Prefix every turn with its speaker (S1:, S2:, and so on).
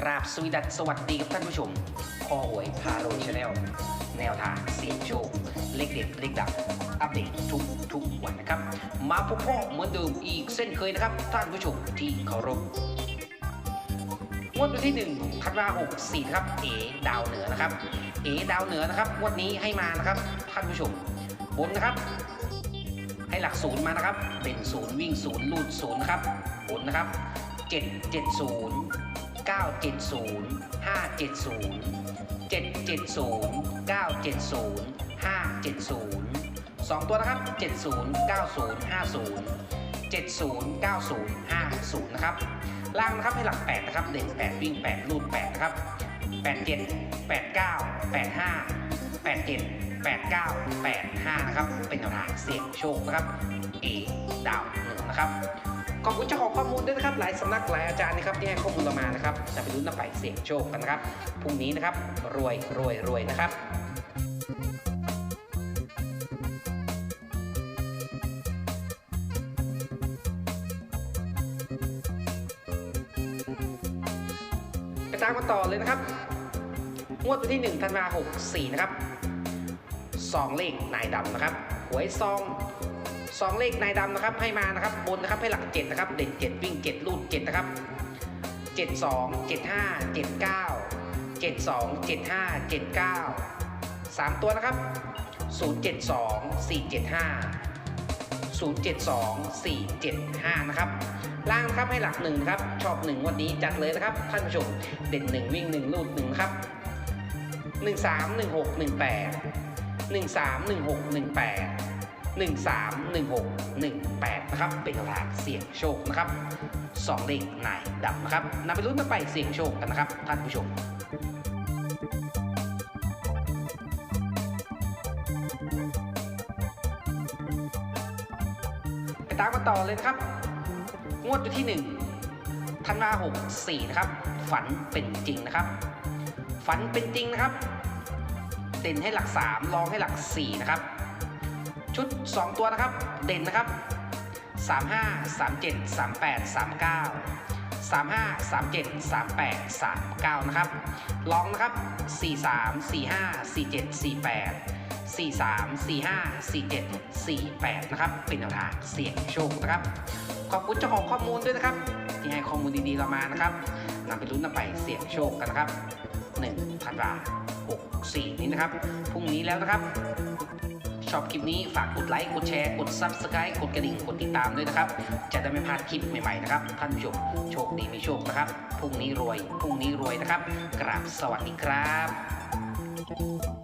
S1: กราบสวีดัสสวัสดีกับท่านผู้ชม คอหวยพาโรชาแนลแนวทางเสี่ยงโชค เลขเด็ดเลขดังอัปเดตทุกทุกวันนะครับ มาพบพ่อเหมือนเดิมอีกเส้นเคยนะครับ ท่านผู้ชมที่เคารพงวดวันที่1ธันวาคม64นะครับ เอดาวเหนือนะครับ เอดาวเหนือนะครับงวดนี้ให้มานะครับ ท่านผู้ชมบนนะครับ ให้หลักศูนย์มานะครับเป็นศูนย์วิ่งศูนย์ลูดศูนย์ครับบนนะครับ770 970 570 770 970 570สองตัวนะครับ 70 90 50 70 90 50 นะครับ ล่างนะครับให้หลัก 8 นะครับเด่น8วิ่ง8ลูด 8 นะครับ 87 89 85 87 89 85 นะครับ เป็นแนวทางเสี่ยงโชคนะครับเอดาวหนึ่งนะครับ ขอบคุณเจ้าของข้อมูลด้วยนะครับ หลายสำนักหลายอาจารย์นะครับที่ให้ข้อมูลเรามานะครับจะไปลุ้นนำไปเสี่ยงโชคกันนะครับพรุ่งนี้นะครับรวยรวยรวยนะครับไปตามกันต่อเลยนะครับงวดวันที่1ธันวาคม64นะครับซองเลขนายดำนะครับหวยซอง ซองเลขนายดำนะครับให้มานะครับบนนะครับให้หลัก7นะครับเด่น7วิ่ง7ลูด7นะครับ72 75 79 72 75 79 3 ตัวนะครับ 072 475 072 475 นะครับล่างครับให้หลักหนึ่งครับชอบหนึ่งวันนี้จัดเลยนะครับท่านผู้ชมเด่นหนึ่งวิ่งหนึ่งลูดหนึ่งครับหนึ่งสามหนึ่งหกหนึ่งแปดหนึ่งสามหนึ่งหกหนึ่งแปด หนึ่งสามหนึ่งหกหนึ่งแปดนะครับ เป็นทางเสี่ยงโชคนะครับสองเลขนายดับนะครับนำไปลุ้นนำไปเสี่ยงโชคกันนะครับ ท่านผู้ชมไปตามกันต่อเลยนะครับ งวดวันที่ 1 ธันวาหกสี่นะครับ ฝันเป็นจริงนะครับ ฝันเป็นจริงนะครับ เด่นให้หลัก 3 รองให้หลัก 4 นะครับ ชุด 2 ตัวนะครับ เด่นนะครับ 35 37 38 39 35 37 38 39 นะครับ ลองนะครับ 43 45 47 48 43 45 47 48 นะครับ เป็นแนวทางเสี่ยงโชคนะครับ ขอบคุณเจ้าของข้อมูลด้วยนะครับ ที่ให้ข้อมูลดีๆเรามานะครับนำไปลุ้นนำไปเสี่ยงโชคกันนะครับ1ธันวา64 นี้นะครับ พรุ่งนี้แล้วนะครับ ชอบคลิปนี้ฝากกดไลค์ กดแชร์ กด Subscribe กดกระดิ่ง กดติดตามด้วยนะครับ จะได้ไม่พลาดคลิปใหม่ๆนะครับ ท่านผู้ชมโชคดีมีโชคนะครับ พรุ่งนี้รวย พรุ่งนี้รวยนะครับ กราบสวัสดีครับ